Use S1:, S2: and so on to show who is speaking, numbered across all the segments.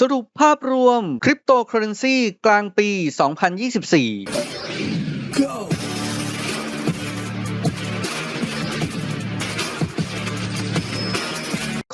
S1: สรุปภาพรวมคริปโตเคอเรนซีกลางปี 2024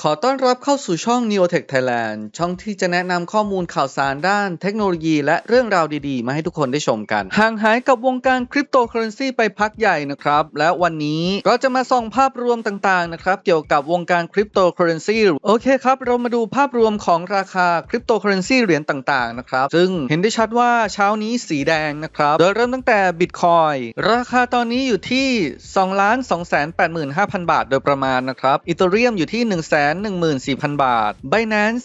S1: ขอต้อนรับเข้าสู่ช่อง Neotech Thailand ช่องที่จะแนะนำข้อมูลข่าวสารด้านเทคโนโลยีและเรื่องราวดีๆ มาให้ทุกคนได้ชมกัน ห่างหายกับวงการคริปโตเคอเรนซีไปพักใหญ่นะครับ และวันนี้เราจะมาส่องภาพรวมต่างๆนะครับ เกี่ยวกับวงการคริปโตเคอเรนซีโอเคครับ เรามาดูภาพรวมของราคาคริปโตเคอเรนซีเหรียญต่างๆนะครับ ซึ่งเห็นได้ชัดว่าเช้านี้สีแดงนะครับโดยเริ่มตั้งแต่ Bitcoin ราคาตอนนี้อยู่ที่2 2 8 5 0 0 0 บาท โดยประมาณนะครับอีเทเรียมอยู่ที่1 1 4 0 0 0 บาท Binance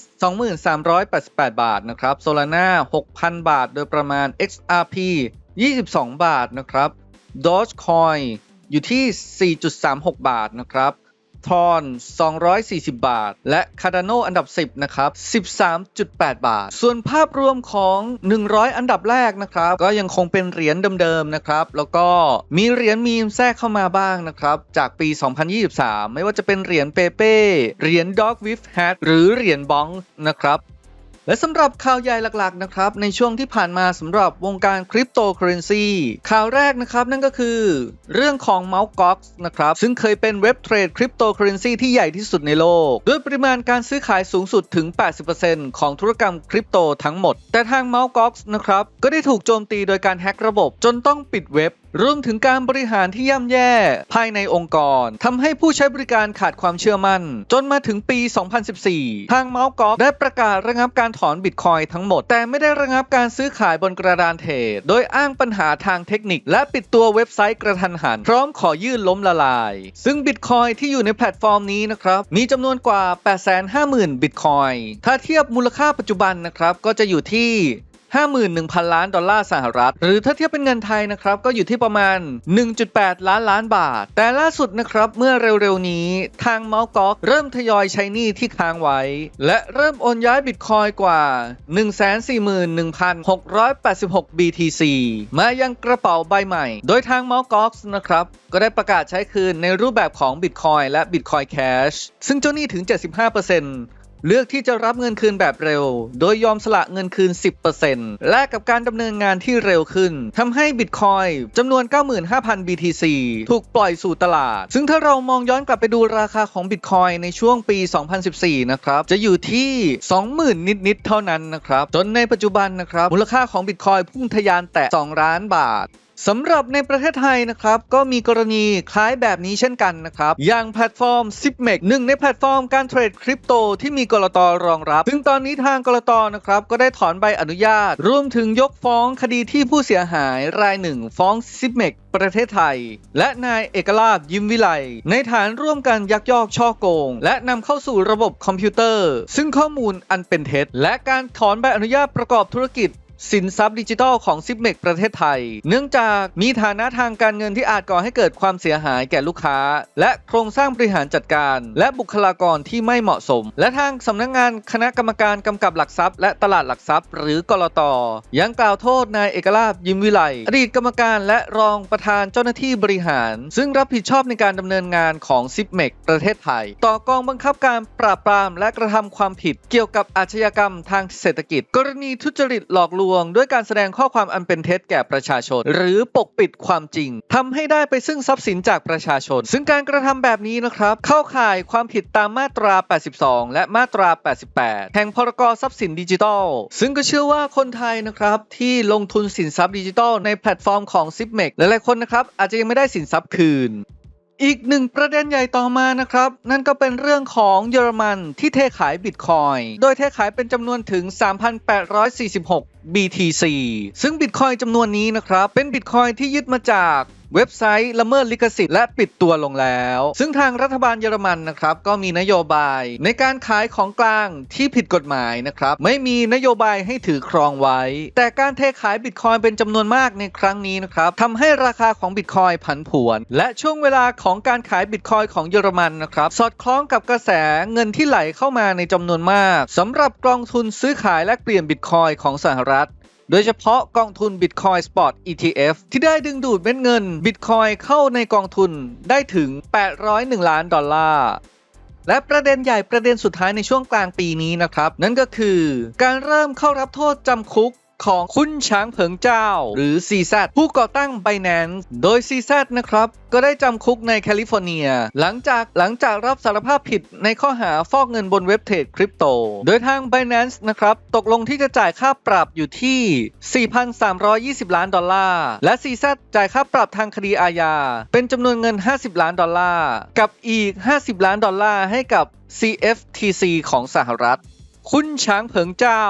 S1: 2,388 บาทนะครับ Solana 6,000 บาทโดยประมาณ XRP 22 บาทนะครับ Dogecoin อยู่ที่ 4.36 บาทนะครับ ทอน 240 บาท และ Cardano อันดับ 10 นะครับ 13.8 บาท ส่วนภาพรวมของ 100 อันดับแรกนะครับ ก็ยังคงเป็นเหรียญเดิมๆนะครับ แล้วก็มีเหรียญมีมแทรกเข้ามาบ้างนะครับ จากปี 2023 ไม่ว่าจะเป็นเหรียญเปเป้ เหรียญ Dog with Hat หรือเหรียญบองนะครับ และสำหรับข่าวใหญ่หลักๆนะครับในช่วงที่ผ่านมาสำหรับวงการคริปโตเคอเรนซีข่าวแรกนะครับนั่นก็คือ เรื่องของ m o u n t Gox นะครับซึ่งเคยเป็นเว็บเทรดคริปโตเคอเรนซีที่ใหญ่ที่สุดในโลก ด้วยปริมาณการซื้อขายสูงสุดถึง 80%ของธุรกรรมคริปโตทั้งหมด แต่ทาง m o u n t Gox นะครับก็ได้ถูกโจมตีโดยการแฮ็กระบบจนต้องปิดเว็บรวมถึงการบริหารที่ย่ำแย่ภายในองค์กรทำให้ผู้ใช้บริการขาดความเชื่อมั่น จนมาถึงปี 2014 ทาง m o u n t Gox ได้ประกาศระงับการถอนบิตคอยทั้งหมด แต่ไม่ได้ระงับการซื้อขายบนกระดานเทรดโดยอ้างปัญหาทางเทคนิค และปิดตัวเว็บไซต์กระทันหัน พร้อมขอยื่นล้มละลาย ซึ่งบิตคอยที่อยู่ในแพลตฟอร์มนี้นะครับมีจำนวนกว่า 850,000 บิตคอยถ้าเทียบมูลค่าปัจจุบันนะครับก็จะอยู่ที่ 51,000 ล้านดอลลาร์สหรัฐ หรือถ้าเทียบเป็นเงินไทยนะครับ ก็อยู่ที่ประมาณ 1.8 ล้านล้านบาท แต่ล่าสุดนะครับเมื่อเร็วๆนี้ทางเมาส์ก๊อกเริ่มทยอยใช้หนี้ที่ค้างไว้ และเริ่มโอนย้ายบิตคอยกว่า 141,686 BTC มายังกระเป๋าใบใหม่ โดยทางเมาส์ก๊อกนะครับก็ได้ประกาศใช้คืนในรูปแบบของ Bitcoin และ Bitcoin Cash ซึ่งเจ้าหนี้ถึง 75% เลือกที่จะรับเงินคืนแบบเร็ว โดยยอมสละเงินคืน 10%แลกกับการดำเนินงานที่เร็วขึ้นทำให้บิตคอยจำนวน 95,000 BTC ถูกปล่อยสู่ตลาด ซึ่งถ้าเรามองย้อนกลับไปดูราคาของบิตคอยในช่วงปี 2014 นะครับ จะอยู่ที่ 20,000 นิด ๆ เท่านั้นนะครับ จนในปัจจุบันนะครับ มูลค่าของบิตคอยพุ่งทะยานแตะ 2 ล้านบาท สำหรับในประเทศไทยนะครับก็มีกรณีคล้ายแบบนี้เช่นกันนะครับ อย่างแพลตฟอร์ม s i p m e x หนึ่งในแพลตฟอร์มการเทรดคริปโตที่มีกรตรองรับ ซึ่งตอนนี้ทางกรตนะครับก็ได้ถอนใบอนุญาต รวมถึงยกฟ้องคดีที่ผู้เสียหายรายหนึ่งฟ้อง s i p m e x ประเทศไทย และนายเอกลาบยิ้มวิไลในฐานร่วมกันยักยอกช่อโกง และนำเข้าสู่ระบบคอมพิวเตอร์ ซึ่งข้อมูลอันเป็นเท็จ และการถอนใบอนุญาตประกอบธุรกิจ สินทรัพย์ดิจิทัลของซิปเมกประเทศไทย เนื่องจากมีฐานะทางการเงินที่อาจก่อให้เกิดความเสียหายแก่ลูกค้า และโครงสร้างบริหารจัดการ และบุคลากรที่ไม่เหมาะสม และทางสำนักงงานคณะกรรมการกำกับหลักทรัพย์ และตลาดหลักทรัพย์ หรือกลตยังกล่าวโทษนายเอกลาบยิมวิไลอดีตกรรมการและรองประธานเจ้าหน้าที่บริหาร ซึ่งรับผิดชอบในการดำเนินงานของซิปเมกประเทศไทย ต่อกองบังคับการปราบปรามและกระทำความผิดเกี่ยวกับอาชญากรรมทางเศรษฐกิจ กรณีทุจริตหลอกลวงด้วยการแสดงข้อความอันเป็นเท็จแก่ประชาชน หรือปกปิดความจริงทำให้ได้ไปซึ่งทรัพย์สินจากประชาชน ซึ่งการกระทำแบบนี้นะครับ เข้าข่ายความผิดตามมาตรา 82 และมาตรา 88 แห่งพรกทรัพย์สินดิจิทัล ซึ่งก็เชื่อว่าคนไทยนะครับที่ลงทุนสินทรัพย์ดิจิทัลในแพลตฟอร์มของ z i p m e x หลายๆคนนะครับอาจจะยังไม่ได้สินทรัพย์คืนอีกหนึ่งประเด็นใหญ่ต่อมานะครับ นั่นก็เป็นเรื่องของเยอรมันที่เทขายบิตคอย โดยเทขายเป็นจำนวนถึง 3,846 BTC ซึ่งบิตคอยจำนวนนี้นะครับ เป็นบิตคอยที่ยึดมาจาก เว็บไซต์ละเมิดลิขสิทธิ์และปิดตัวลงแล้ว ซึ่งทางรัฐบาลเยอรมันนะครับก็มีนโยบาย ในการขายของกลางที่ผิดกฎหมายนะครับไม่มีนโยบายให้ถือครองไว้ แต่การเทขายบิตคอยเป็นจำนวนมากในครั้งนี้นะครับทำให้ราคาของบิตคอยผันผวน และช่วงเวลาของการขายบิตคอยของเยอรมันนะครับสอดคล้องกับกระแสเงินที่ไหลเข้ามาในจำนวนมากสำหรับกองทุนซื้อขายและเปลี่ยนบิตคอยของสหรัฐ โดยเฉพาะกองทุน Bitcoin Spot ETF ที่ได้ดึงดูดเม็ดเงิน Bitcoin เข้าในกองทุนได้ถึง 801 ล้านดอลลาร์และประเด็นใหญ่ประเด็นสุดท้ายในช่วงกลางปีนี้นะครับ นั่นก็คือการเริ่มเข้ารับโทษจำคุก ของคุณช้างเผิงเจ้า หรือ CZ ผู้ก่อตั้ง Binance โดย CZ นะครับ ก็ได้จำคุกในแคลิฟอร์เนีย หลังจากหลังจากรับสารภาพผิดในข้อหาฟอกเงินบนเว็บเทรดคริปโต โดยทาง Binance นะครับ ตกลงที่จะจ่ายค่าปรับอยู่ที่ 4,320 ล้านดอลลาร์ และ CZ จ่ายค่าปรับทางคดีอาญา เป็นจำนวนเงิน 50 ล้านดอลลาร์ กับอีก 50 ล้านดอลลาร์ให้กับ CFTC ของสหรัฐ คุณช้างเผิงเจ้า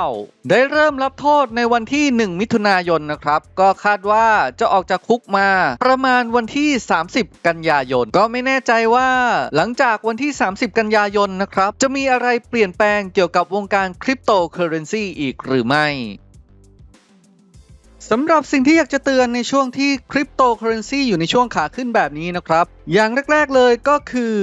S1: ได้เริ่มรับโทษในวันที่ 1 มิถุนายนนะครับ ก็คาดว่าจะออกจากคุกมา ประมาณวันที่ 30 กันยายน ก็ไม่แน่ใจว่า หลังจากวันที่ 30 กันยายนนะครับ จะมีอะไรเปลี่ยนแปลงเกี่ยวกับวงการคริปโตเคอเรนซีอีกหรือไม่ สำหรับสิ่งที่อยากจะเตือนในช่วงที่คริปโตเคอเรนซีอยู่ในช่วงขาขึ้นแบบนี้นะครับ อย่างแรก ๆ เลยก็คือ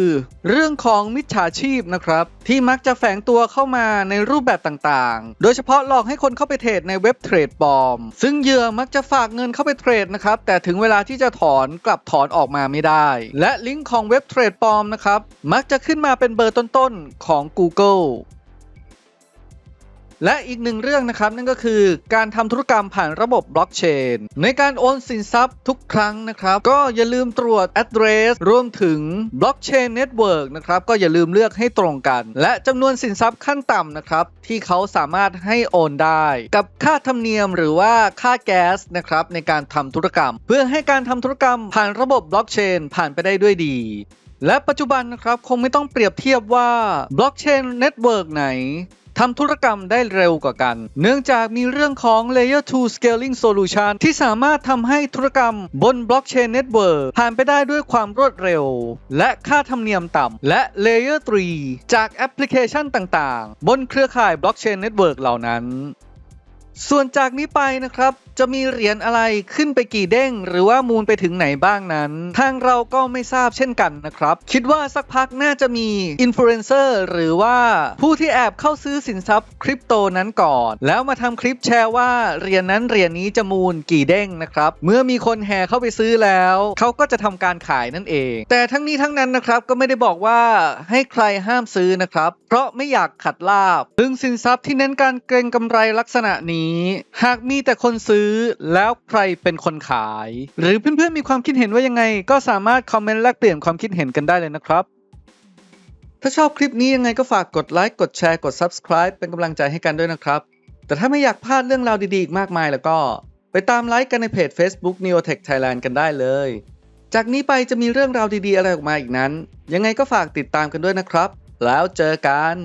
S1: เรื่องของมิจฉาชีพนะครับ ที่มักจะแฝงตัวเข้ามาในรูปแบบต่างๆ โดยเฉพาะหลอกให้คนเข้าไปเทรดในเว็บเทรดปลอม ซึ่งเหยื่อมักจะฝากเงินเข้าไปเทรดนะครับ แต่ถึงเวลาที่จะถอนกลับถอนออกมาไม่ได้ และลิงก์ของเว็บเทรดปลอมนะครับ มักจะขึ้นมาเป็นเบอร์ต้นๆของ Google และอีกหนึ่งเรื่องนะครับนั่นก็คือการทำธุรกรรมผ่านระบบบล็อกเชนในการโอนสินทรัพย์ทุกครั้งนะครับ ก็อย่าลืมตรวจ address รวมถึง blockchain network นะครับ ก็อย่าลืมเลือกให้ตรงกัน และจำนวนสินทรัพย์ขั้นต่ำนะครับ ที่เขาสามารถให้โอนได้ กับค่าธรรมเนียมหรือว่าค่าแก๊สนะครับในการทำธุรกรรม เพื่อให้การทำธุรกรรมผ่านระบบบล็อกเชนผ่านไปได้ด้วยดีและปัจจุบันนะครับ คงไม่ต้องเปรียบเทียบว่าบล็อกเชนเน็ตเวิร์กไหน ทำธุรกรรมได้เร็วกว่ากัน เนื่องจากมีเรื่องของ Layer 2 Scaling Solution ที่สามารถทำให้ธุรกรรมบน Blockchain Network ผ่านไปได้ด้วยความรวดเร็ว และค่าธรรมเนียมต่ำและ Layer 3 จากแอปพลิเคชันต่างๆ บนเครือข่าย Blockchain Network เหล่านั้น ส่วนจากนี้ไปนะครับจะมีเหรียญอะไรขึ้นไปกี่เด้ง หรือว่ามูลไปถึงไหนบ้างนั้น ทางเราก็ไม่ทราบเช่นกันนะครับ คิดว่าสักพักน่าจะมีอินฟลูเอนเซอร์หรือว่าผู้ที่แอบเข้าซื้อสินทรัพย์คริปโตนั้นก่อน แล้วมาทำคลิปแชร์ว่าเหรียญนั้นเหรียญนี้จะมูลกี่เด้งนะครับ เมื่อมีคนแห่เข้าไปซื้อแล้ว เขาก็จะทำการขายนั่นเอง แต่ทั้งนี้ทั้งนั้นนะครับก็ไม่ได้บอกว่าให้ใครห้ามซื้อนะครับ เพราะไม่อยากขัดลาบซึ่งสินทรัพย์ที่เน้นการเกรงกำไรลักษณะนี้ หากมีแต่คนซื้อแล้วใครเป็นคนขาย หรือเพื่อนๆมีความคิดเห็นว่ายังไง ก็สามารถคอมเมนต์แลกเปลี่ยนความคิดเห็นกันได้เลยนะครับ ถ้าชอบคลิปนี้ยังไงก็ฝากกดไลค์กดแชร์กด Subscribe เป็นกำลังใจให้กันด้วยนะครับ แต่ถ้าไม่อยากพลาดเรื่องราวดีๆอีกมากมายแล้วก็ ไปตามไลค์กันในเพจ Facebook Neotech Thailand กันได้เลย จากนี้ไปจะมีเรื่องราวดีๆอะไรออกมาอีกนั้น ยังไงก็ฝากติดตามกันด้วยนะครับ แล้วเจอกัน